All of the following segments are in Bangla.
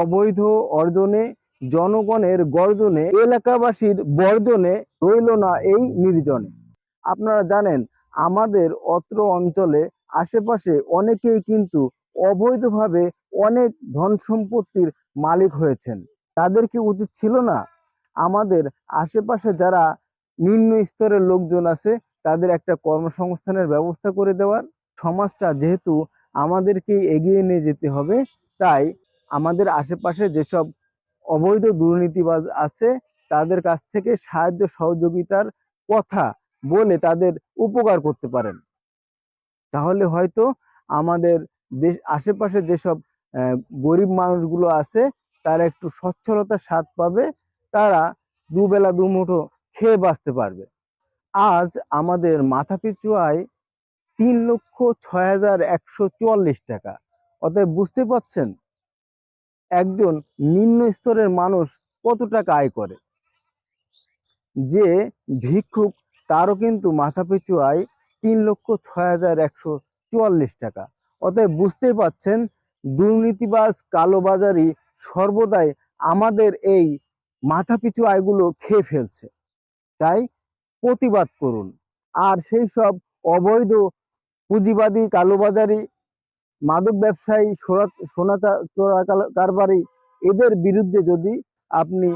অবৈধ অর্জনে, জনগণের গর্জনে, এলাকাবাসীর বর্জনে রইল না এই নির্জনে। আপনারা জানেন, আমাদের অত্র অঞ্চলে আশেপাশে অনেকেই কিন্তু অবৈধভাবে অনেক ধন সম্পত্তির মালিক হয়েছেন। তাদের কি উচিত ছিল না? আমাদের আশেপাশে যারা নিম্ন স্তরের লোকজন আছে, তাদের একটা কর্মসংস্থানের ব্যবস্থা করে দেওয়ার। সমাজটা যেহেতু আমাদেরকেই এগিয়ে নিয়ে যেতে হবে, তাই আমাদের আশেপাশে যেসব অবৈধ দুর্নীতিবাজ আছে, তাদের কাছ থেকে সাহায্য সহযোগিতার কথা বলে তাদের উপকার করতে পারেন। তাহলে হয়তো আমাদের দেশ, আশেপাশে যেসব গরিব মানুষগুলো আছে, তারা একটু সচ্ছলতার স্বাদ পাবে, তারা দুবেলা দুমুঠো খেয়ে বাঁচতে পারবে। আজ আমাদের মাথাপিছু আয় তিন লক্ষ ছয় হাজার একশো চুয়াল্লিশ টাকা। অতএব বুঝতে পারছেন? একজন নিম্ন স্তরের মানুষ কত টাকা আয় করে? যে ভিক্ষুক, তারও কিন্তু মাথাপিছু আয় তিন লক্ষ ছয় হাজার একশো চুয়াল্লিশ টাকা। অতএব বুঝতেই পাচ্ছেন, দুর্নীতিবাজ কালোবাজারি সর্বদাই আমাদের এই মাথাপিছু আয়গুলো খেয়ে ফেলছে। তাই প্রতিবাদ করুন। আর সেই সব অবৈধ পুঁজিবাদী কালোবাজারি মাদক ব্যবসায়ী সোনা চোরা কারবারি এদের বিরুদ্ধে যদি আপনি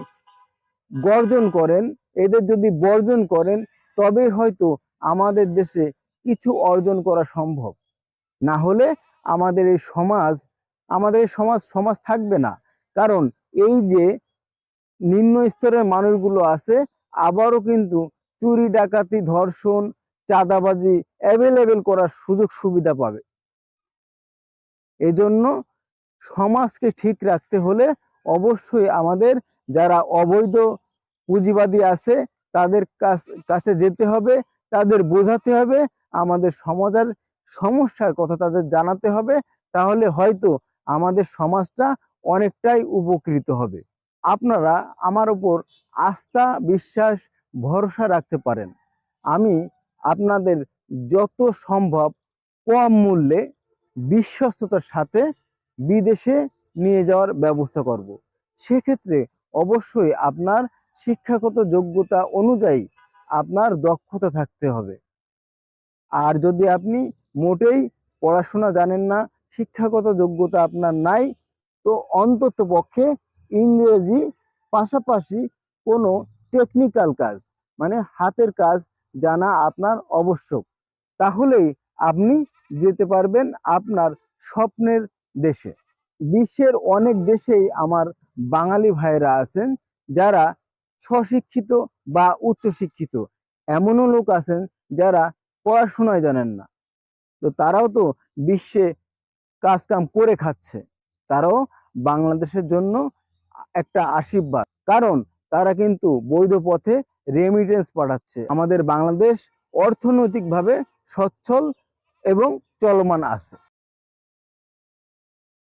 গর্জন করেন, এদের যদি বর্জন করেন, তবে হয়তো আমাদের দেশে কিছু অর্জন করা সম্ভব। না হলে আমাদের এই সমাজ, আমাদের সমাজ সমাজ থাকবে না। কারণ এই যে নিম্ন স্তরের মানুষগুলো আছে, আবারও কিন্তু চুরি, ডাকাতি, ধর্ষণ, চাঁদাবাজি অ্যাভেলেবেল করার সুযোগ সুবিধা পাবে। এজন্য সমাজকে ঠিক রাখতে হলে অবশ্যই আমাদের যারা অবৈধ পুঁজিবাদী আছে, তাদের কাছ- যেতে হবে, তাদের বোঝাতে হবে, আমাদের সমাজের সমস্যার কথা তাদের জানাতে হবে, তাহলে হয়তো আমাদের সমাজটা অনেকটাই উপকৃত হবে। আপনারা আমার উপর আস্থা, বিশ্বাস, ভরসা রাখতে পারেন। আমি আপনাদের যত সম্ভব কম মূল্যে বিশ্বস্ততার সাথে বিদেশে নিয়ে যাওয়ার ব্যবস্থা করব। সেক্ষেত্রে অবশ্যই আপনার শিক্ষাগত যোগ্যতা অনুযায়ী আপনার দক্ষতা থাকতে হবে। আর যদি আপনি মোটেই পড়াশোনা জানেন না, শিক্ষাগত যোগ্যতা আপনার নাই, তো অন্তত পক্ষে ইংরেজি পাশাপাশি কোনো টেকনিক্যাল কাজ মানে হাতের কাজ জানা আপনার আবশ্যক। তাহলেই আপনি যেতে পারবেন আপনার স্বপ্নের দেশে। বিশ্বের অনেক দেশেই আমার বাঙালি ভাইরা আছেন, যারা স্বশিক্ষিত বা উচ্চশিক্ষিত। এমনও লোক আছেন যারা পড়াশোনায় জানেন না। তো তারাও তো বিশ্বে কাজ কাম করে খাচ্ছে। তারাও বাংলাদেশের জন্য একটা আশীর্বাদ। কারণ তারা কিন্তু বৈধ পথে রেমিটেন্স পাঠাচ্ছে। আমাদের বাংলাদেশ অর্থনৈতিকভাবে সচ্ছল এবং চলমান আছে।